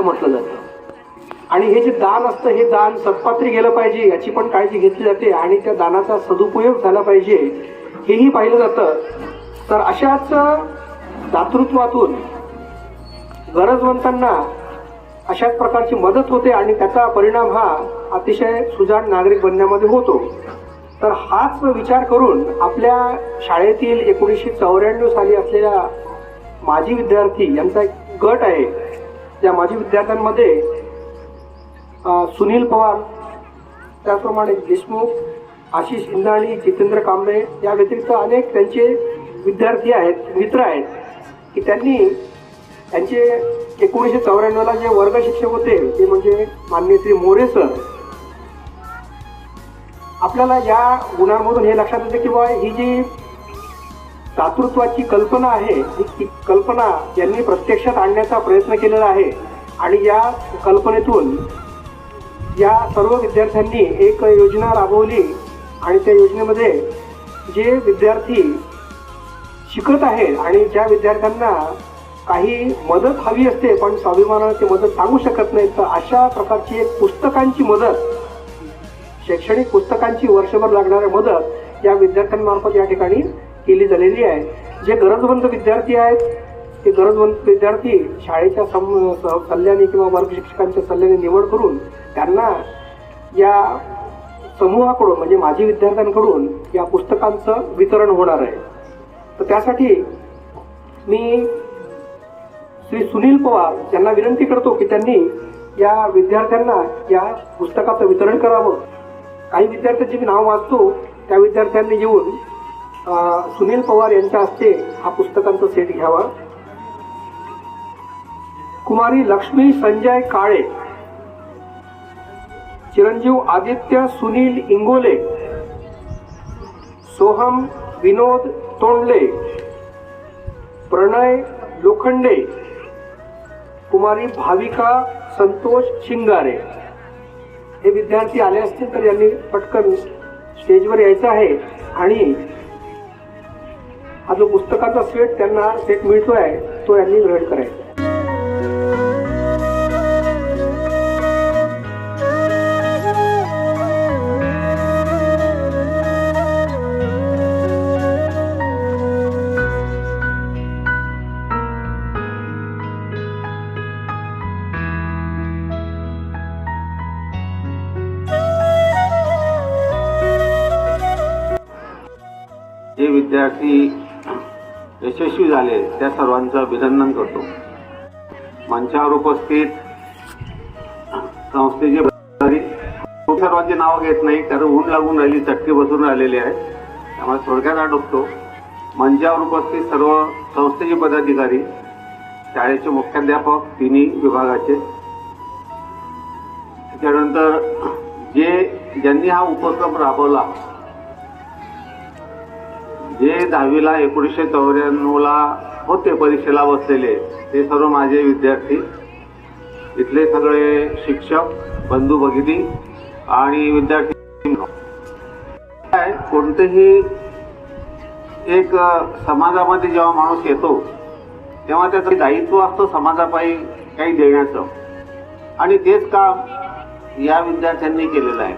असं म्हटलं जातं. आणि हे जे दान असतं हे दान सत्पात्री गेलं पाहिजे याची पण काळजी घेतली जाते आणि त्या दानाचा सदुपयोग झाला पाहिजे हेही पाहिलं जातं. तर अशाच दातृत्वातून गरजवंतांना अशाच प्रकारची मदत होते आणि त्याचा परिणाम हा अतिशय सुजाण नागरिक बनण्यामध्ये होतो. तर हाच विचार करून आपल्या शाळेतील एकोणीसशे चौऱ्याण्णव साली असलेल्या माजी विद्यार्थी यांचा एक गट आहे. त्या माजी विद्यार्थ्यांमध्ये सुनील पवार त्याचप्रमाणे देशमुख आशिष इंदाणी जितेंद्र कांबळे या व्यतिरिक्त अनेक त्यांचे विद्यार्थी आहेत मित्र आहेत की त्यांनी त्यांचे एकोणीसशे चौऱ्याण्णवला जे वर्ग शिक्षक होते ते म्हणजे मान्य श्री मोरे सर आपल्याला या गुणांमधून हे लक्षात येतं की बाबा ही जी दातृत्वाची कल्पना आहे ही कल्पना यांनी प्रत्यक्षात आणण्याचा प्रयत्न केलेला आहे. आणि या कल्पनेतून या सर्व विद्यार्थ्यांनी एक योजना राबवली आणि त्या योजनेमध्ये जे विद्यार्थी शिकत आहेत आणि ज्या विद्यार्थ्यांना काही मदत हवी असते पण स्वाभिमानाने ती मदत सांगू शकत नाही तर अशा प्रकारची एक पुस्तकांची मदत शैक्षणिक पुस्तकांची वर्षभर लागणारी मदत या विद्यार्थ्यांमार्फत या ठिकाणी केली झालेली आहे. जे गरजवंत विद्यार्थी आहेत ते गरजवंत विद्यार्थी शाळेच्या सम स- सल्ल्याने किंवा वर्ग शिक्षकांच्या सल्ल्याने निवड करून त्यांना या समूहाकडून म्हणजे माझी विद्यार्थ्यांकडून या पुस्तकांचं वितरण होणार आहे. तर त्यासाठी मी श्री सुनील पवार यांना विनंती करतो की त्यांनी या विद्यार्थ्यांना या पुस्तकाचं वितरण करावं. काही विद्यार्थ्यांची मी नाव वाचतो त्या विद्यार्थ्यांनी येऊन सुनील पवार यांच्या हस्ते हा पुस्तकांचा सेट घ्यावा. कुमारी लक्ष्मी संजय काळे चिरंजीव आदित्य सुनील इंगोले सोहम विनोद तोंडले प्रणय लोखंडे कुमारी भाविका संतोष शिंगारे. हे विद्यार्थी आले असतील तर यांनी पटकन स्टेजवर यायचं आहे आणि हा जो पुस्तकाचा सेट त्यांना सेट मिळतोय तो यांनी ग्रहण करायचा. जे विद्यार्थी यशस्वी झाले त्या सर्वांचं अभिनंदन करतो. मंचावर उपस्थित संस्थेचे पदाधिकारी सर्वांची नावं घेत नाही कारण ऊन लागून राहिली चटके बसून राहिलेली आहे. त्यामुळे थोडक्यात आटोपतो मंचावर उपस्थित सर्व संस्थेचे पदाधिकारी शाळेचे मुख्याध्यापक तिन्ही विभागाचे. त्यानंतर जे ज्यांनी हा उपक्रम राबवला जे दहावीला एकोणीसशे चौऱ्याण्णवला होते परीक्षेला बसलेले ते सर्व माझे विद्यार्थी. इथले सगळे शिक्षक बंधू भगिनी आणि विद्यार्थी काय कोणतेही एक समाजामध्ये जेव्हा माणूस येतो तेव्हा त्याचं दायित्व असतं समाजापायी काही देण्याचं. आणि तेच काम या विद्यार्थ्यांनी केलेलं आहे.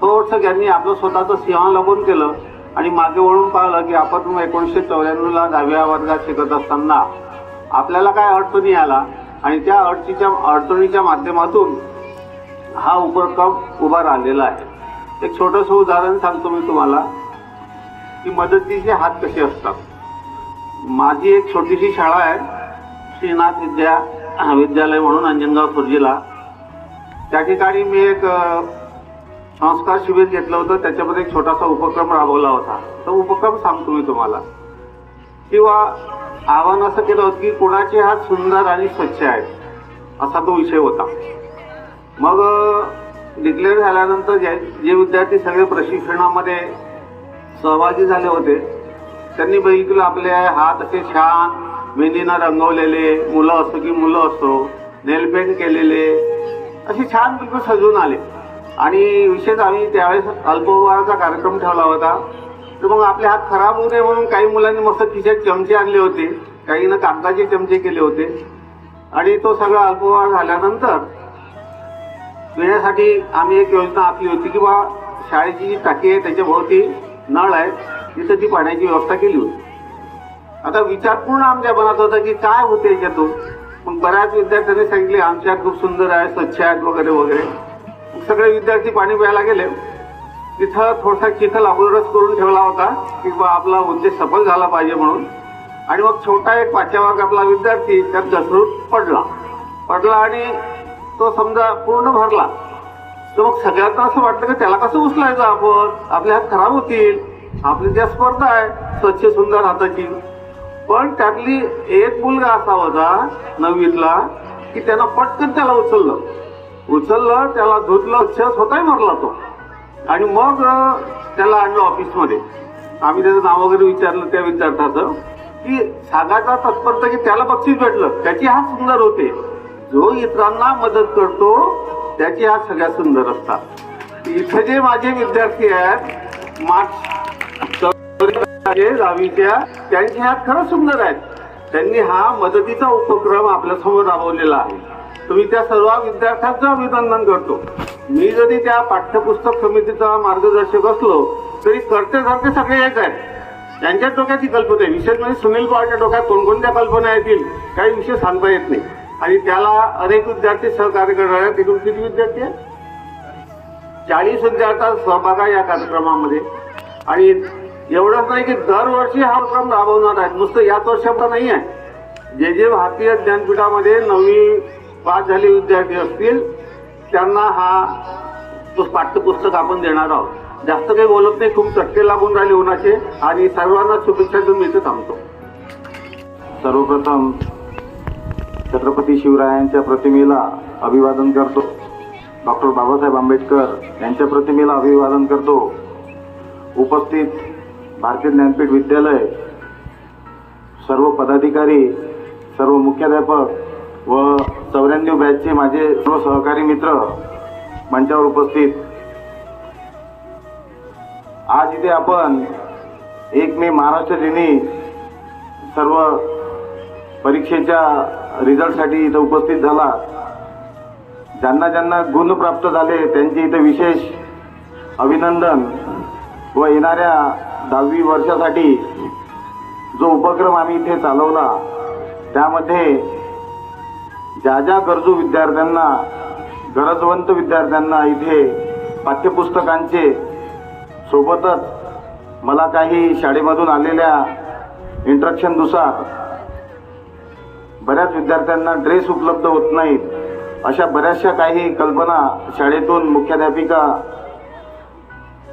थोडंसं त्यांनी आपलं स्वतःचं सिंहावलंबन केलं आणि मागे वळून पाहिलं की आपण एकोणीसशे चौऱ्याण्णवला दहाव्या वर्गात शिकत असताना आपल्याला काय अडचणी आला आणि त्या अडचणीच्या अडचणीच्या माध्यमातून हा उपक्रम उभा राहिलेला आहे. एक छोटंसं उदाहरण सांगतो मी तुम्हाला की मदतीचे हात कसे असतात? माझी एक छोटीशी शाळा आहे श्रीनाथ विद्या विद्यालय म्हणून अंजनगाव सुरजीला त्या ठिकाणी मी एक संस्कार शिबिर घेतलं होतं. त्याच्यामध्ये एक छोटासा उपक्रम राबवला होता. तो उपक्रम सांगतो मी तुम्हाला. किंवा आव्हान असं केलं होतं की कोणाचे हात सुंदर आणि स्वच्छ आहेत असा तो विषय होता. मग डिक्लेअर झाल्यानंतर जे जे विद्यार्थी सगळे प्रशिक्षणामध्ये सहभागी झाले होते त्यांनी बघितलं आपले हात असे छान मेहंदीनं रंगवलेले मुलं असो की मुलं असो नेलपेंट केलेले असे छान बिलकुल सजून आले. आणि विशेष आम्ही त्यावेळेस अल्पविवाहाचा कार्यक्रम ठेवला होता. तर मग आपले हात खराब होऊ नये म्हणून काही मुलांनी मस्त खिशात चमचे आणले होते. काहीनं कागदाचे चमचे केले होते. आणि तो सगळा अल्पविवाह झाल्यानंतर पिण्यासाठी आम्ही एक योजना आखली होती की बा शाळेची जी टाकी आहे त्याच्याभोवती नळ आहे. तिथं ती पाण्याची व्यवस्था केली होती. आता विचार पूर्ण आमच्या मनात होता की काय होते याच्यातून? मग बऱ्याच विद्यार्थ्यांनी सांगितले आमच्या खूप सुंदर आहे स्वच्छ आहेत वगैरे वगैरे. सगळे विद्यार्थी पाणी प्यायला गेले. तिथं थोडासा चिखल अगोदरच करून ठेवला होता की बा आपला उद्देश सफल झाला पाहिजे म्हणून. आणि मग छोटा एक पाचव्या वर्गातला विद्यार्थी त्यात घसरून पडला. पडला आणि तो समजा पूर्ण भरला. तर मग सगळ्यांना असं वाटतं की त्याला कसं उचलायचं आपण? आपले हात खराब होतील. आपली त्या स्पर्धा आहे स्वच्छ सुंदर हाताची. पण त्यातली एक मुलगा असा होता नववीतला की त्यानं पटकन त्याला उचललं. उचललं त्याला धुतलं स्वतःही मरला तो. आणि मग त्याला आणलं ऑफिसमध्ये. आम्ही त्याचं नाव वगैरे विचारलं त्या विद्यार्थ्याचं की सागाचा तत्परता की त्याला बक्षीस भेटलं. त्याची हा सुंदर होते. जो इतरांना मदत करतो त्याची हा सगळ्यात सुंदर असतात. इथे जे माझे विद्यार्थी आहेत मार्च चौदाचे, दहावीच्या त्यांचे ह्या खरंच सुंदर आहेत. त्यांनी हा मदतीचा उपक्रम आपल्यासमोर राबवलेला आहे. तुम्ही त्या सर्व विद्यार्थ्यांचं अभिनंदन करतो. मी जरी त्या पाठ्यपुस्तक समितीचा मार्गदर्शक असलो तरी करते धरते सगळे एक आहेत. त्यांच्या डोक्यात ही कल्पना आहे. विशेष म्हणजे सुनील पवारच्या डोक्यात कोणकोणत्या कल्पना येतील काही विषय सांगता येत नाही. आणि त्याला अनेक विद्यार्थी सहकार्य करणार आहेत. तिथून किती विद्यार्थी आहेत? चाळीस विद्यार्थ्यांचा सहभाग आहे या कार्यक्रमामध्ये. आणि एवढंच नाही की दरवर्षी हा उपक्रम राबवणार आहे नुसतं याच वर्षाचा नाही आहे जे जे भारतीय ज्ञानपीठामध्ये नवी पास झाले विद्यार्थी असतील त्यांना हा पाठ्यपुस्तक आपण देणार आहोत. जास्त काही बोलत नाही खूप चटके लागून राहिले उन्हाचे आणि सर्वांना शुभेच्छा देऊन मी इथे थांबतो. सर्वप्रथम छत्रपती शिवरायांच्या प्रतिमेला अभिवादन करतो. डॉक्टर बाबासाहेब आंबेडकर यांच्या प्रतिमेला अभिवादन करतो. उपस्थित भारतीय ज्ञानपीठ विद्यालय सर्व पदाधिकारी सर्व मुख्याध्यापक व चौऱ्याण्णव बॅचचे माझे सर्व सहकारी मित्र मंचावर उपस्थित. आज इथे आपण एक मे महाराष्ट्र दिनी सर्व परीक्षेच्या रिझल्टसाठी इथं उपस्थित झाला. ज्यांना ज्यांना गुण प्राप्त झाले त्यांचे इथं विशेष अभिनंदन व येणाऱ्या दहावी वर्षासाठी जो उपक्रम आम्ही इथे चालवला त्यामध्ये ज्या ज्या गरजू विद्यार्थ्यांना गरजवंत विद्यार्थ्यांना इथे पाठ्यपुस्तकांचे सोबतच मला काही शाळेमधून आलेल्या इंट्रक्शननुसार बऱ्याच विद्यार्थ्यांना ड्रेस उपलब्ध होत नाहीत. अशा बऱ्याचशा काही कल्पना शाळेतून मुख्याध्यापिका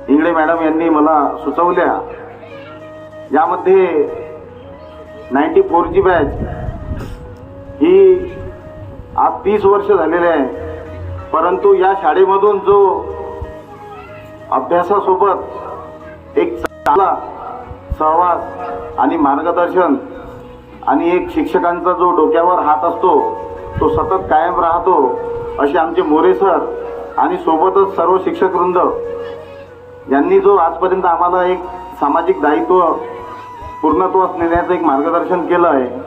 इंगळे मॅडम यांनी मला सुचवल्या. यामध्ये नाईन्टी फोरची बॅच ही आज तीस वर्ष झालेले आहे. परंतु या शाळेमधून जो अभ्यासासोबत एक चांगला सहवास आणि मार्गदर्शन आणि एक शिक्षकांचा जो डोक्यावर हात असतो तो सतत कायम राहतो असे आमचे मोरे सर आणि सोबतच सर्व शिक्षक वृंद यांनी जो आजपर्यंत आम्हाला एक सामाजिक दायित्व पूर्णत्वास नेण्याचं एक मार्गदर्शन केलं आहे.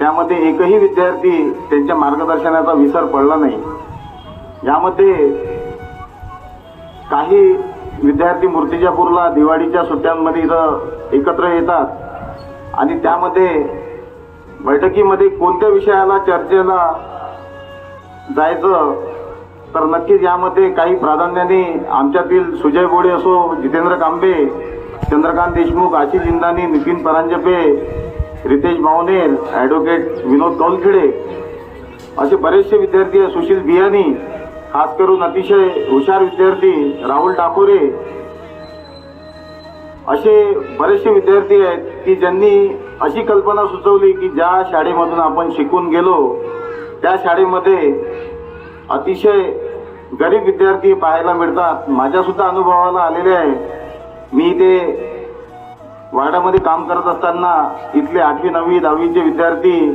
त्यामध्ये एकही विद्यार्थी त्यांच्या मार्गदर्शनाचा विसर पडला नाही. यामध्ये काही विद्यार्थी मूर्तिजापूरला दिवाळीच्या सुट्ट्यांमध्ये इथं एकत्र येतात आणि त्यामध्ये बैठकीमध्ये कोणत्या विषयाला चर्चेला जायचं तर नक्कीच यामध्ये काही प्राधान्याने आमच्यातील सुजय बोडे असो जितेंद्र कांबे चंद्रकांत देशमुख आशिष इंदानी नितीन परांजपे रितेश बावनेर ॲडव्होकेट विनोद कौलखेडे असे बरेचसे विद्यार्थी आहेत. सुशील बियानी खास करून अतिशय हुशार विद्यार्थी राहुल टाकोरे असे बरेचसे विद्यार्थी आहेत की ज्यांनी अशी कल्पना सुचवली की ज्या शाळेमधून आपण शिकून गेलो त्या शाळेमध्ये अतिशय गरीब विद्यार्थी पाहायला मिळतात. माझ्यासुद्धा अनुभवाला आलेले आहे. मी ते वार्डामध्ये काम करत असताना इथले आठवी नववी दहावीचे विद्यार्थी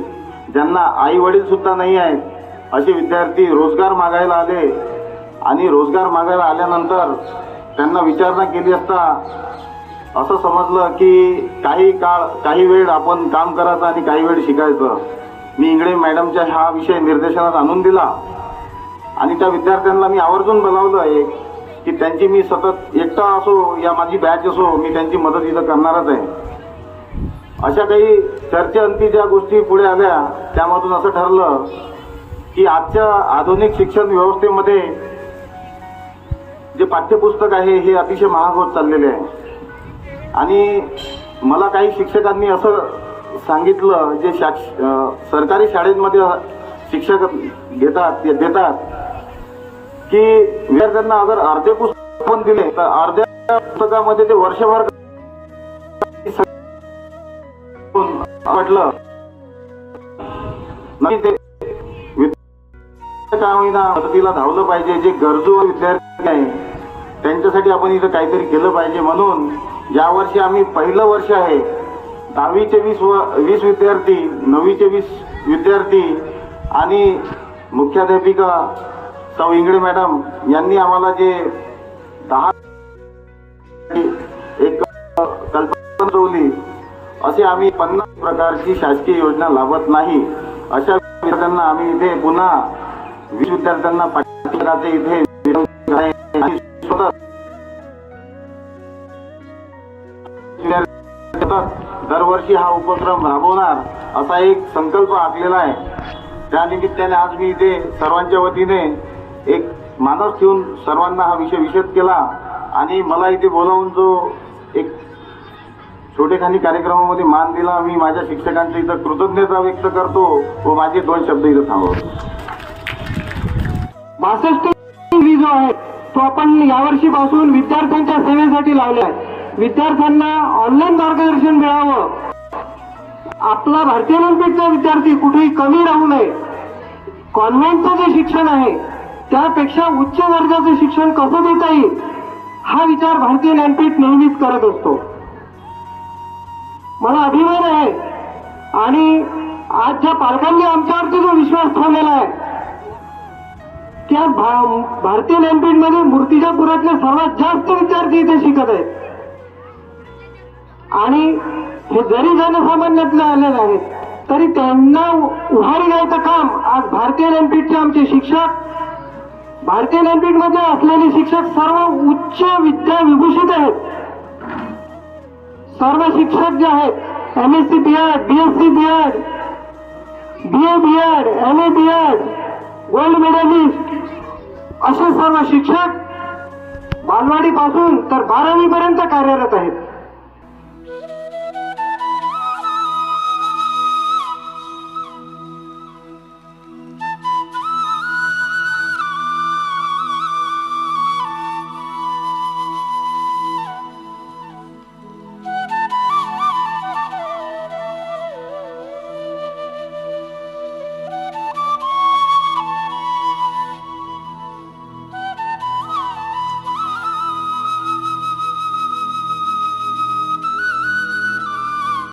ज्यांना आई वडील सुद्धा नाही आहेत असे विद्यार्थी रोजगार मागायला आले. आणि रोजगार मागायला आल्यानंतर त्यांना विचारणा केली असता असं समजलं की काही काळ काही वेळ आपण काम करायचं आणि काही वेळ शिकायचं. मी इंगळे मॅडमच्या हा विषय निर्देशनात आणून दिला. आणि त्या विद्यार्थ्यांना मी आवर्जून बोलावलं एक की त्यांची मी सतत एकटा असो या माझी बॅच असो मी त्यांची मदत इथं करणारच आहे. अशा काही चर्चेअंती ज्या गोष्टी पुढे आल्या त्यामधून असं ठरलं की आजच्या आधुनिक शिक्षण व्यवस्थेमध्ये जे पाठ्यपुस्तक आहे हे अतिशय महाग होत चाललेले आहे. आणि मला काही शिक्षकांनी असं सांगितलं जे शाक्ष सरकारी शाळेमध्ये शिक्षक घेतात ते देतात की विद्यार्थ्यांना अगर अर्धे पुस्तक पण दिले तर अर्ध्या पुस्तकामध्ये ते वर्षभर नाही ते काय होईना मदतीला धावलं पाहिजे जे गरजू विद्यार्थी आहे त्यांच्यासाठी आपण इथं काहीतरी केलं पाहिजे म्हणून यावर्षी आम्ही पहिलं वर्ष आहे. दहावीचे वीस व वीस विद्यार्थी नववीचे वीस विद्यार्थी आणि मुख्याध्यापिका सौ इंगळे मॅडम यांनी आम्हाला जे दहा एक कल्पना सुचवली असे आम्ही पन्नास प्रकारची शासकीय योजना लाभत नाही. अशा विद्यार्थ्यांना आम्ही इथे पुन्हा वीस विद्यार्थ्यांना पाठिंबाचे इथे दरवर्षी हा उपक्रम राबवणार असा एक संकल्प आखलेला आहे. त्या निमित्ताने आज मी इथे सर्वांच्या वतीने एक मानस ठेवून सर्वांना हा विषय विशद केला आणि मला इथे बोलावून जो एक छोटेखानी कार्यक्रमामध्ये मान दिला मी माझ्या शिक्षकांच्या इथं कृतज्ञता व्यक्त करतो. व माझे दोन शब्द इथं थांबवतो. बासष्ट निधी जो आहे तो आपण यावर्षी पासून विद्यार्थ्यांच्या सेवेसाठी लावला आहे विद्यार्थ्यांना ऑनलाईन मार्गदर्शन मिळावं. आपला भारतीय ऑलिम्पिकचा विद्यार्थी कुठेही कमी राहू नये. कॉन्व्हेंटचं जे शिक्षण आहे त्यापेक्षा उच्च वर्गाचं शिक्षण कसं देता येईल? हा विचार भारतीय ज्ञानपीठ नेहमीच करत असतो. मला अभिमान आहे. आणि आज ज्या पालकांनी आमच्यावरती जो विश्वास ठेवलेला आहे त्या भा- भारतीयमध्ये मूर्तिजापुरातले सर्वात जास्त विद्यार्थी इथे शिकत आहेत. आणि हे जरी जनसामान्यातले आलेले आहेत तरी त्यांना उभारी द्यायचं काम आज भारतीय ज्ञानपीठचे आमचे शिक्षक भारतीयमध्ये असलेले शिक्षक सर्व उच्च विद्या विभूषित आहेत. सर्व शिक्षक जे आहेत M S C B Ed B S C B Ed B A B Ed M A B Ed gold medalist असे सर्व शिक्षक बालवाडी पासून तर बारावी पर्यंत कार्यरत आहेत.